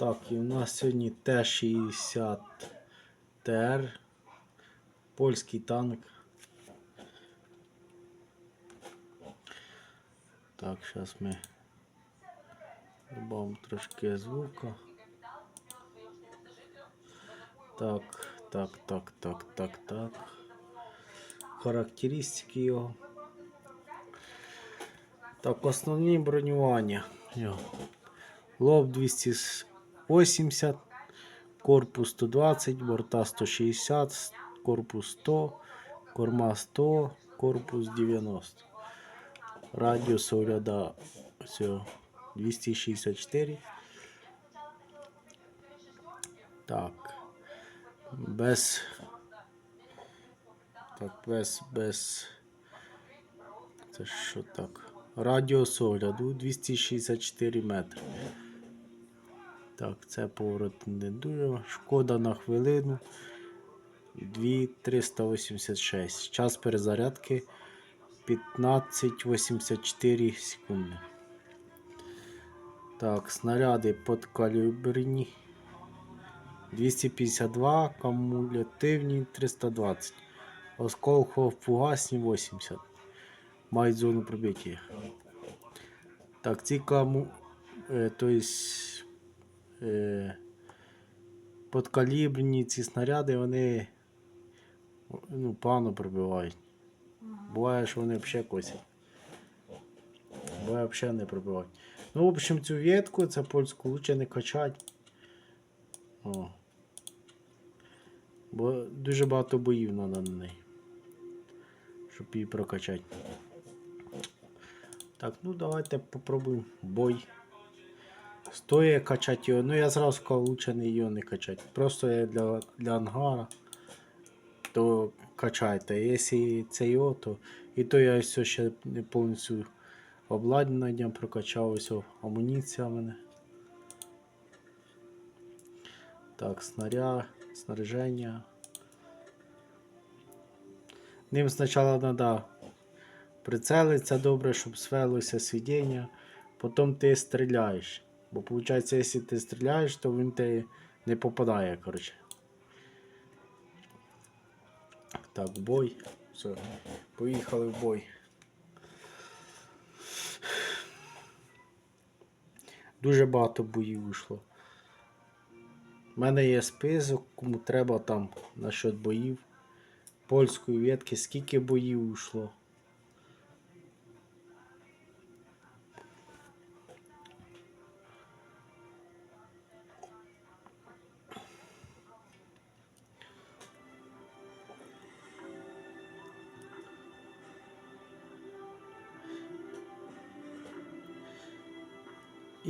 Так, і у нас сьогодні Т-60 ТР, польський танк. Так, зараз ми додамо трошки звука. Так, так, так, так, так, так. Характеристики його. Так, основні бронювання. Лоб 200 80, корпус 120, борта 160, корпус 100, корма 100, корпус 90. Радіус огляда 264. Так. Без. Так, без, без. Це що так? Радіус огляду 264 метри. Так, це поворот не дуже. Шкода на хвилину 2386. Час перезарядки 1584 секунди. Так, снаряди подкаліберні 252, кумулятивні 320. Осколково фугасні 80. Мають зону пробиття. Так, ці каму. Е, то есть, е, подкаліберні ці снаряди, вони ну, погано пробивають. Буває, що вони взагалі косять. Буває, взагалі не пробивають. Ну, в общем, цю ветку, це польську лучше не качати. О. Бо дуже багато боїв треба на неї. Щоб її прокачати. Так, ну давайте попробуємо бой. Стоїть качати його. Ну я зразу сказав, лучше не його не качати. Просто я для, для ангара. То качайте. Якщо це його, то і то я все ще не повністю обладнанням прокачав ось амуніція в мене. Так, снаряд, снаряження. Ним спочатку треба прицелитися добре, щоб свелося свідіння. Потім ти стріляєш. Бо виходить, якщо ти стріляєш, то він тебе не попадає, коротше. Так, бой. Все, поїхали в бой. Дуже багато боїв вийшло. У мене є список, кому треба там насчет боїв. Польської ветки, скільки боїв йшло.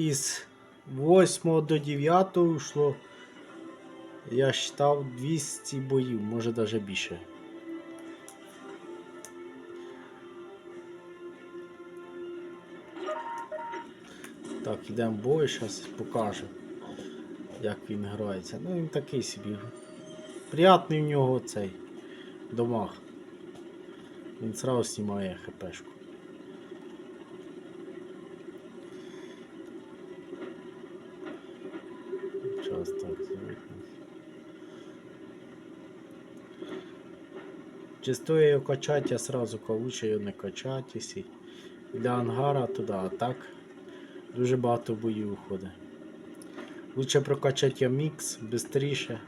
Із 8 до 9 йшло, я считав 200 боїв, може навіть більше. Так, йдемо бой, зараз покажу, як він грається. Ну він такий собі. Приятний в нього цей домах. Він сразу знімає хпшку. Чи стоїть його качати, я сразу лучше його не качати. Якщо для ангара туди, а так дуже багато боїв виходить. Лучше прокачати мікс швидше.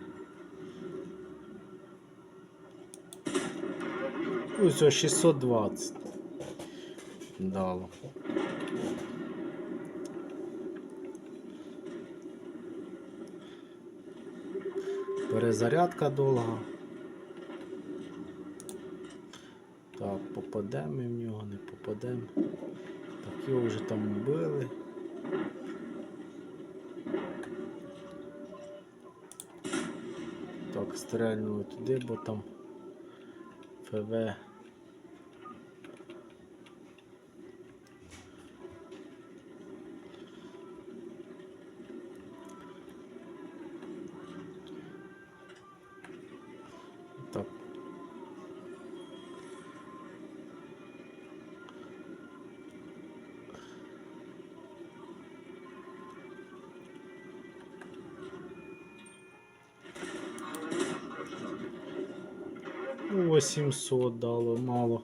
Ось 620 дало. Перезарядка довга. Так, попадемо ми в нього, не попадемо. Так, його вже там вбили. Так, стрельнули туди, бо там ФВ. 800 дало, мало.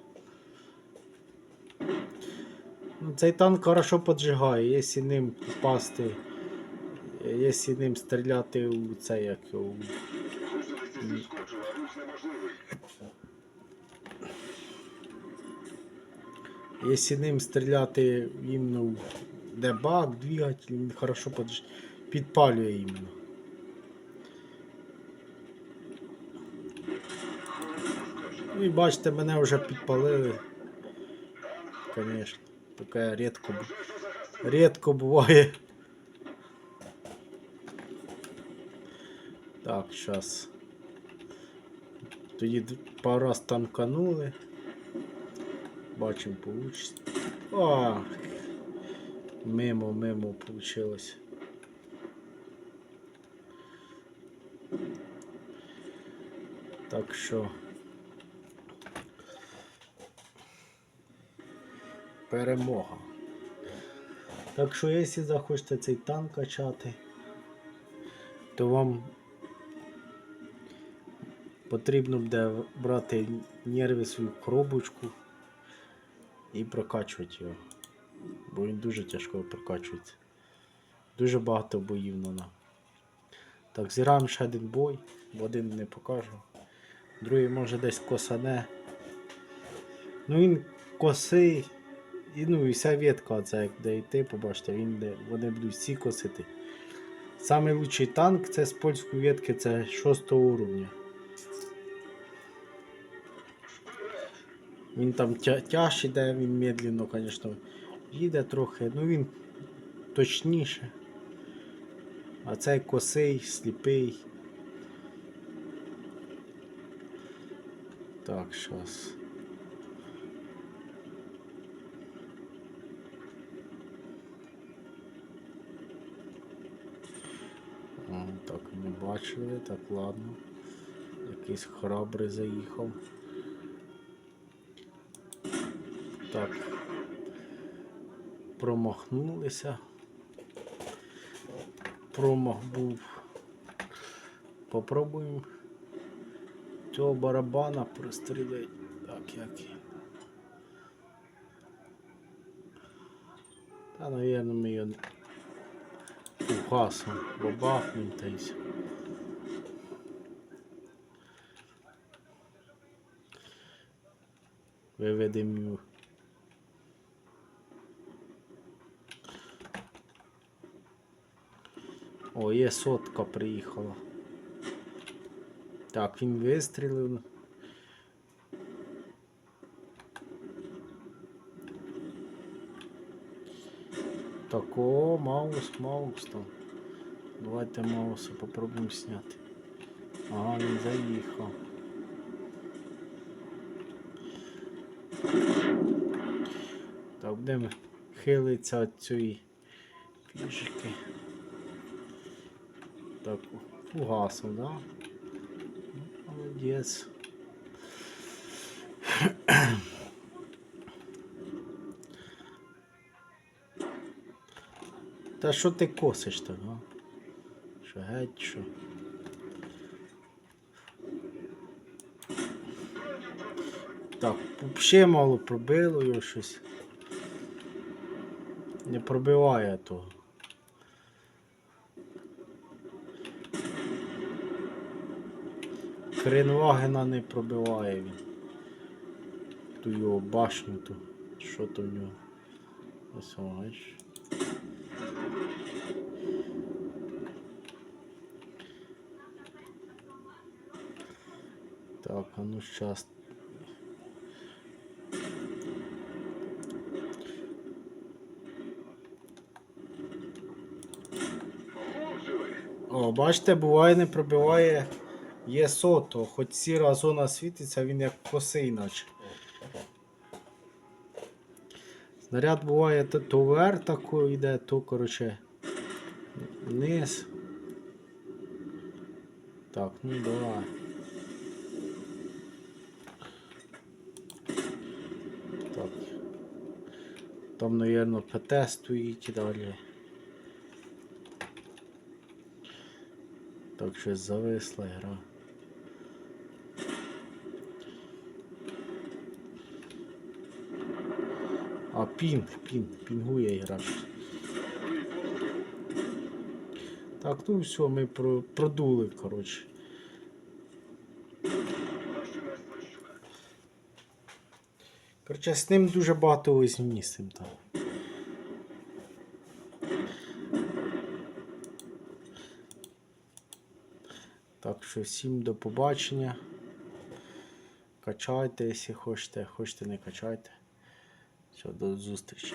Ну, цей танк хорошо поджигає, якщо ним попасти, якщо ним стріляти у це як у Якщо ним стріляти іменно в де бак, двигатель, він хорошо подж... підпалює іменно. Ну і бачите, мене вже підпалили. Звісно, таке рідко, рідко буває. Так, зараз. Тоді пару раз танканули. Бачимо, получится. А, мимо, мимо получилось. Так що. Перемога. Так що, якщо захочете цей танк качати, то вам потрібно буде брати нерви свою коробочку і прокачувати його. Бо він дуже тяжко прокачується. Дуже багато боїв на. Так, зіграємо ще один бой, бо один не покажу. Другий може десь косане. Ну він косий. І ну і вся ветка, це як де йти, побачите, він де, вони будуть всі косити. Самий лучший танк це з польської ветки, це 6 уровня. Він там тя тяж іде, він медленно, звісно, їде трохи, ну він точніше. А цей косий, сліпий. Так, щас. О, так, не бачили, так ладно. Якийсь храбрий заїхав. Так. Промахнулися. Промах був. Попробуємо цього барабана пристрілити. Так, як. Та, наверное, ми його угасом бабахнем та. Його. О, є сотка приїхала. Так, він вистрілив. Так, о, Маус, Маус там. Давайте Мауса попробуємо зняти. Ага, він заїхав. Так, будемо хилитися від цієї фішки. Так, фугасом, да? Молодець. Та що ти косиш так, а? Що геть що? Так, взагалі мало пробило його щось. Не пробиває того. Кренвагена не пробиває він. Ту його башню ту. Що то в нього? Ось бачиш. Так, а ну сейчас. О, бачите, буває не пробиває є сото, хоч сіра зона світиться, він як косий наче. Снаряд буває то, то вверх тако йде, то короче вниз. Так, ну давай. Так. Там, наверное, ПТ стоїть і далі. Так щось зависла гра. А пін, пін, пінгує гра. Так, ну все, ми про, продули, коротше. Коротше, з ним дуже багато ось місцем там. Так що всім до побачення. Качайте, якщо хочете, хочете не качайте. Все, до зустрічі.